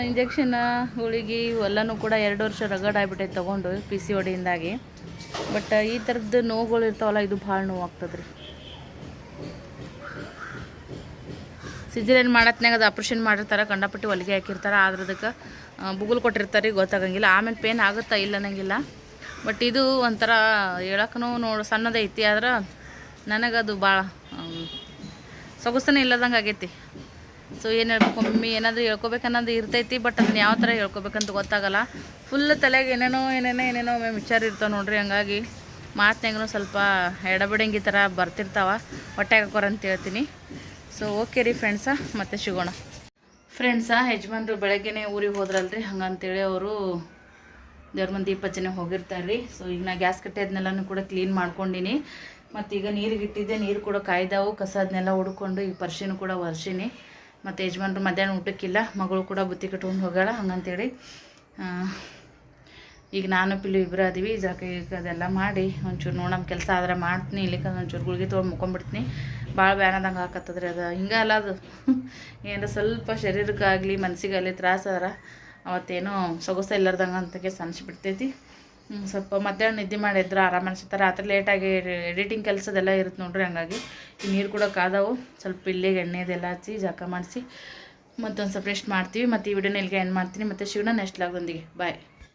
ಇಂಜೆಕ್ಷನ್ ಗುಳಿಗೆ ಇವೆಲ್ಲನೂ ಕೂಡ ಎರಡು ವರ್ಷ ರಗಡ್ ಆಗ್ಬಿಟ್ಟೈತೆ ತೊಗೊಂಡು ಪಿ ಸಿ ಒಡಿಯಿಂದಾಗಿ ಬಟ್ ಈ ಥರದ್ದು ನೋವುಗಳು ಇರ್ತಾವಲ್ಲ, ಇದು ಭಾಳ ನೋವು ಆಗ್ತದೆ ರೀ ಸಿಜರೇನ್ ಮಾಡತ್ನಾಗ ಅದು ಆಪ್ರೇಷನ್ ಮಾಡಿರ್ತಾರೆ, ಕಂಡಪಟ್ಟಿ ಹೊಲಿಗೆ ಹಾಕಿರ್ತಾರೆ, ಆದ್ರೆ ಅದಕ್ಕೆ ಬುಗುಲ್ ಕೊಟ್ಟಿರ್ತಾರೆ, ಗೊತ್ತಾಗಂಗಿಲ್ಲ. ಆಮೇಲೆ ಪೇನ್ ಆಗುತ್ತಾ ಇಲ್ಲ ಅನ್ನಂಗಿಲ್ಲ. ಬಟ್ ಇದು ಒಂಥರ ಹೇಳಕ್ಕೂ ನೋಡು ಸಣ್ಣದೈತಿ ಆದ್ರೆ ನನಗದು ಭಾಳ ಸೊಗಸನೇ ಇಲ್ಲದಂಗೆ ಆಗೈತಿ. ಸೊ ಏನು ಹೇಳ್ಬೇಕು? ಮಮ್ಮಿ ಏನಾದರೂ ಹೇಳ್ಕೊಬೇಕನ್ನೋದು ಇರ್ತೈತಿ ಬಟ್ ಅದನ್ನ ಯಾವ ಥರ ಹೇಳ್ಕೊಬೇಕಂತ ಗೊತ್ತಾಗಲ್ಲ. ಫುಲ್ ತಲೆಗೆ ಏನೇನೋ ಏನೇನೋ ಏನೇನೋ ವಿಚಾರ ಇರ್ತಾವೆ ನೋಡ್ರಿ, ಹಂಗಾಗಿ ಮಾತನ್ಯಾಗೂ ಸ್ವಲ್ಪ ಎಡಬಿಡಂಗಿ ಥರ ಬರ್ತಿರ್ತಾವ. ಹೊಟ್ಟೆ ಹಾಕೋರು ಅಂತ ಹೇಳ್ತೀನಿ. ಸೊ ಓಕೆ ರೀ ಫ್ರೆಂಡ್ಸ ಮತ್ತೆ ಸಿಗೋಣ. ಫ್ರೆಂಡ್ಸ ಯಜಮಾನ್ರು ಬೆಳಗ್ಗೆ ಊರಿಗೆ ಹೋದ್ರಲ್ರಿ, ಹಂಗಂತೇಳಿ ಅವರು ದೇವ್ರ ಮಂದಿ ಇಪ್ಪತ್ತು ಹೋಗಿರ್ತಾರೆ ರೀ ಸೊ ಈಗ ನಾ ಗ್ಯಾಸ್ ಕಟ್ಟೆ ಅದನ್ನೆಲ್ಲನೂ ಕೂಡ ಕ್ಲೀನ್ ಮಾಡ್ಕೊಂಡಿನಿ. ಮತ್ತು ಈಗ ನೀರಿಗೆ ಇಟ್ಟಿದ್ದೆ, ನೀರು ಕೂಡ ಕಾಯ್ದಾವು ಕಸದನ್ನೆಲ್ಲ ಹುಡ್ಕೊಂಡು ಈಗ ಪರ್ಶಿನೂ ಕೂಡ ಒರ್ಸಿನಿ ಮತ್ತು ಯಜಮಾನ್ರು ಮಧ್ಯಾಹ್ನ ಊಟಕ್ಕಿಲ್ಲ, ಮಗಳು ಕೂಡ ಬುತ್ತಿ ಕಟ್ಕೊಂಡು ಹೋಗ್ಯಾಳ ಹಂಗಂತೇಳಿ. ಈಗ ನಾನು ಪಿಲ್ಲು ಇಬ್ಬರು ಅದೀವಿ ಜಾಕ ಅದೆಲ್ಲ ಮಾಡಿ, ಒಂಚೂರು ನೋಡಮ್, ಕೆಲಸ ಆದ್ರೆ ಮಾಡ್ತೀನಿ ಇಲ್ಲಿಕ ಒಂಚೂರು ಗುಳಿಗೆ ತೊಗೊಂಡು ಮುಕೊಂಬಿಡ್ತೀನಿ. ಭಾಳ ಬ್ಯಾನದಂಗೆ ಹಾಕತ್ತದ್ರಿ ಅದು. ಹಿಂಗೆ ಅಲ್ಲ ಅದು. ಏನಾರ ಸ್ವಲ್ಪ ಶರೀರಕ್ಕಾಗಲಿ ಮನಸ್ಸಿಗಾಗಲಿ ತ್ರಾಸ ಆದ್ರೆ ಅವತ್ತೇನೋ ಸೊಗಸ ಇಲ್ಲಾರ್ದಂಗೆ ಅಂತಕ್ಕೆ ಅನಿಸ್ಬಿಡ್ತೈತಿ ಸ್ವಲ್ಪ ಮಧ್ಯಾಹ್ನ ನಿದ್ದೆ ಮಾಡಿದ್ರೆ ಆರಾಮ ಅನ್ಸುತ್ತೆ. ರಾತ್ರಿ ಲೇಟಾಗಿ ಎಡಿಟಿಂಗ್ ಕೆಲಸದೆಲ್ಲ ಇರುತ್ತೆ ನೋಡ್ರಿ ಹಂಗಾಗಿ. ಈ ನೀರು ಕೂಡ ಕಾದವು ಸ್ವಲ್ಪ ಇಲ್ಲಿಗೆ ಎಣ್ಣೆದೆಲ್ಲ ಹಚ್ಚಿ ಜಾಕ ಮಾಡಿಸಿ ಮತ್ತೊಂದು ಸ್ವಲ್ಪ ರೆಸ್ಟ್ ಮಾಡ್ತೀವಿ. ಮತ್ತು ಈ ವಿಡಿಯೋನ ಇಲ್ಲಿಗೆ ಏನು ಮಾಡ್ತೀನಿ. ಮತ್ತು ಶಿವನ ನೆಕ್ಸ್ಟ್ ಲಾಗೊಂದಿಗೆ ಬಾಯ್